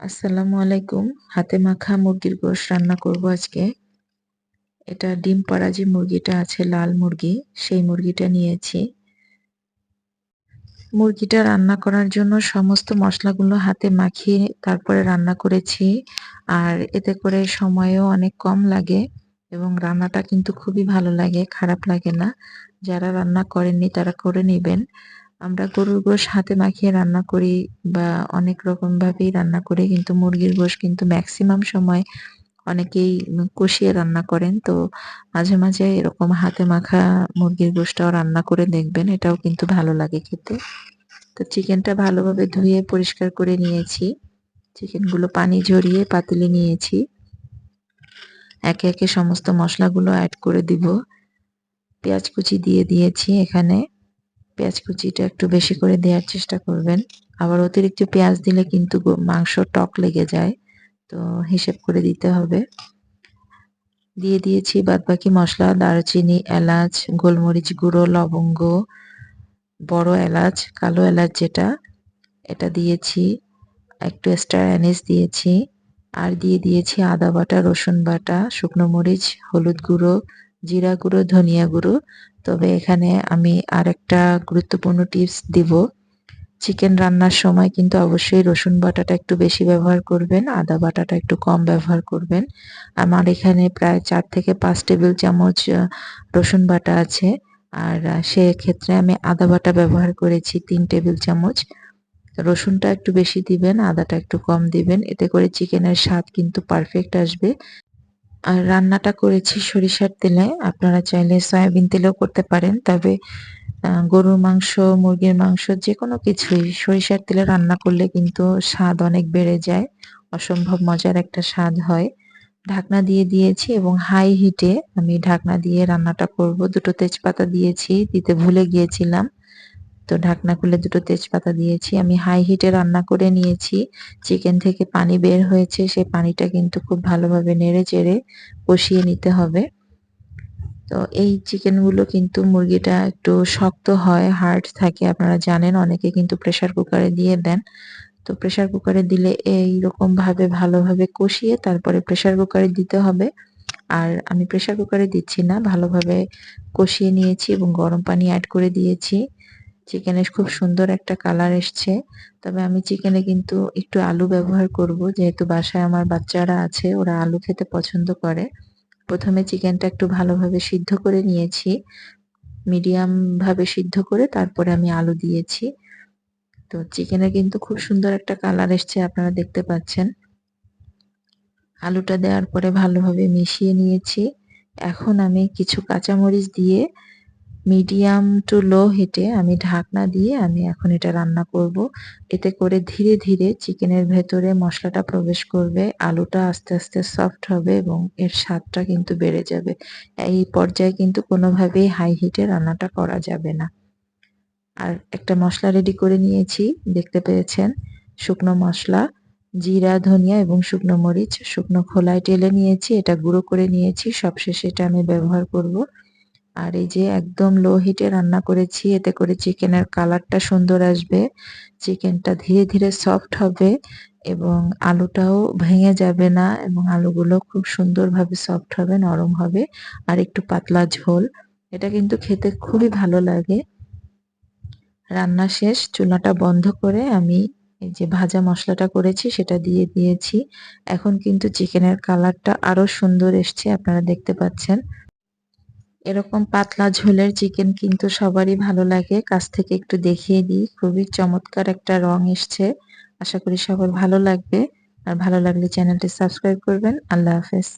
আসসালামু আলাইকুম। হাতে মাখা মুরগির গোশ রান্না করব আজকে। এটা ডিম পাড়া যে মুরগিটা আছে, লাল মুরগি, সেই মুরগিটা নিয়েছি। মুরগিটা রান্না করার জন্য সমস্ত মশলাগুলো হাতে মাখিয়ে তারপরে রান্না করেছি। আর এতে করে সময়ও অনেক কম লাগে এবং রান্নাটা কিন্তু খুবই ভালো লাগে, খারাপ লাগে না। যারা রান্না করেননি তারা করে নেবেন। আমরা গরুর গোশ হাতে মাখিয়ে রান্না করি বা অনেক রকম ভাবেই রান্না করি, কিন্তু মুরগির গোশ কিন্তু ম্যাক্সিমাম সময় অনেকেই কষিয়ে রান্না করেন। তো মাঝে মাঝে এরকম হাতে মাখা মুরগির গোশটাও রান্না করে দেখবেন, এটাও কিন্তু ভালো লাগে খেতে। তো চিকেনটা ভালোভাবে ধুয়ে পরিষ্কার করে নিয়েছি। চিকেনগুলো পানি ঝরিয়ে পাতিলে নিয়েছি। একে একে সমস্ত মশলাগুলো অ্যাড করে দিব। পেঁয়াজ কুচি দিয়ে দিয়েছি এখানে। পেঁয়াজ কুচিটা একটু বেশি করে দেওয়ার চেষ্টা করবেন। আবার অতিরিক্ত পেঁয়াজ দিলে কিন্তু মাংস টক লেগে যায়, তো হিসেব করে দিতে হবে। দিয়ে দিয়েছি বাদবাকি মশলা, দারচিনি, এলাচ, গোলমরিচ গুঁড়ো, লবঙ্গ, বড় এলাচ, কালো এলাচ যেটা, এটা দিয়েছি, একটু স্টার অ্যানিস দিয়েছি, আর দিয়ে দিয়েছি আদা বাটা, রসুন বাটা, শুকনো মরিচ, হলুদ গুঁড়ো জিরা গুঁড়ো, ধনিয়া গুঁড়ো। তবে এখানে আমি আর একটা গুরুত্বপূর্ণ টিপস দিব। চিকেন রান্নার সময় কিন্তু অবশ্যই রসুন বাটাটা একটু বেশি ব্যবহার করবেন, আদা বাটাটা একটু কম ব্যবহার করবেন। আমার এখানে প্রায় চার থেকে পাঁচ টেবিল চামচ রসুন বাটা আছে। আর সেক্ষেত্রে আমি আদা বাটা ব্যবহার করেছি তিন টেবিল চামচ। রসুনটা একটু বেশি দিবেন, আদাটা একটু কম দিবেন। এতে করে চিকেনের স্বাদ কিন্তু পারফেক্ট আসবে। আর রান্নাটা করেছি সরিষার তেলে। আপনারা চাইলে সয়াবিন তেলেও করতে পারেন, তবে গরুর মাংস, মুরগির মাংস যে কোনো কিছুই সরিষার তেলে রান্না করলে কিন্তু স্বাদ অনেক বেড়ে যায়। অসম্ভব মজার একটা স্বাদ হয়। ঢাকনা দিয়ে দিয়েছি এবং হাই হিটে আমি ঢাকনা দিয়ে রান্নাটা করব। দুটো তেজপাতা দিয়েছি, দিতে ভুলে গিয়েছিলাম। তো ঢাকনা খুলে দুটো তেজপাতা দিয়েছি। আমি হাই হিটে রান্না করে নিয়েছি। চিকেন থেকে পানি বের হয়েছে। সেই পানিটা কিন্তু খুব ভালোভাবে নেড়ে চেড়ে কষিয়ে নিতে হবে। তো এই চিকেনগুলো কিন্তু মুরগিটা একটু শক্ত হয় হার্ড থাকে। আপনারা জানেন, অনেকে কিন্তু প্রেশার কুকারে দিয়ে দেন। তো প্রেশার কুকারে দিলে এই রকম ভাবে ভালোভাবে কষিয়ে তারপরে প্রেশার কুকারে দিতে হবে। আর আমি প্রেশার কুকারে দিচ্ছি না, ভালোভাবে কষিয়ে নিয়েছি এবং গরম পানি অ্যাড করে দিয়েছি। চিকেনের খুব সুন্দর একটা কালার এসছে। তবে আমি চিকেনে কিন্তু একটু আলু ব্যবহার করব, যেহেতু বাসায় আমার বাচ্চারা আছে, ওরা আলু খেতে পছন্দ করে। প্রথমে চিকেনটা একটু ভালোভাবে সিদ্ধ করে নিয়েছি। মিডিয়াম ভাবে সিদ্ধ করে তারপরে আমি আলু দিয়েছি। তো চিকেনের কিন্তু খুব সুন্দর একটা কালার এসছে, আপনারা দেখতে পাচ্ছেন। আলুটা দেওয়ার পরে ভালোভাবে মিশিয়ে নিয়েছি। এখন আমি কিছু কাঁচামরিচ দিয়ে মিডিয়াম টু লো হিটে আমি ঢাকনা দিয়ে আমি এখন এটা রান্না করব। এতে করে ধীরে ধীরে চিকেনের ভেতরে মশলাটা প্রবেশ করবে, আলুটা আস্তে আস্তে সফট হবে এবং এর স্বাদটা কিন্তু বেড়ে যাবে। এই পর্যায়ে কিন্তু কোনোভাবেই হাই হিটে রান্নাটা করা যাবে না। আর একটা মশলা রেডি করে নিয়েছি, দেখতে পেয়েছেন? শুকনো মশলা, জিরা, ধনিয়া এবং শুকনো মরিচ, শুকনো খোলায় টেলে নিয়েছি, এটা গুঁড়ো করে নিয়েছি, সবশেষে এটা আমি ব্যবহার করব। আর এই যে একদম লো হিটে রান্না করেছি, এতে করে চিকেনের কালারটা সুন্দর আসবে। চিকেনটা ধীরে ধীরে সফট হবে এবং আলুটাও ভেঙে যাবে না এবং আলুগুলো খুব সুন্দরভাবে সফট হবে, নরম হবে আর একটু পাতলা ঝোল। এটা কিন্তু খেতে খুবই ভালো লাগে। রান্না শেষ, চুলাটা বন্ধ করে আমি এই যে ভাজা মশলাটা করেছি সেটা দিয়ে দিয়েছি। এখন কিন্তু চিকেনের কালারটা আরও সুন্দর এসছে, আপনারা দেখতে পাচ্ছেন। এরকম পাতলা ঝোলের চিকেন কিন্তু সবারই ভালো লাগে। কাছ থেকে একটু দেখিয়ে দিই। খুবই চমৎকার একটা রং এসছে। আশা করি সবার ভালো লাগবে। আর ভালো লাগলে চ্যানেলটি সাবস্ক্রাইব করবেন। আল্লাহ হাফেজ।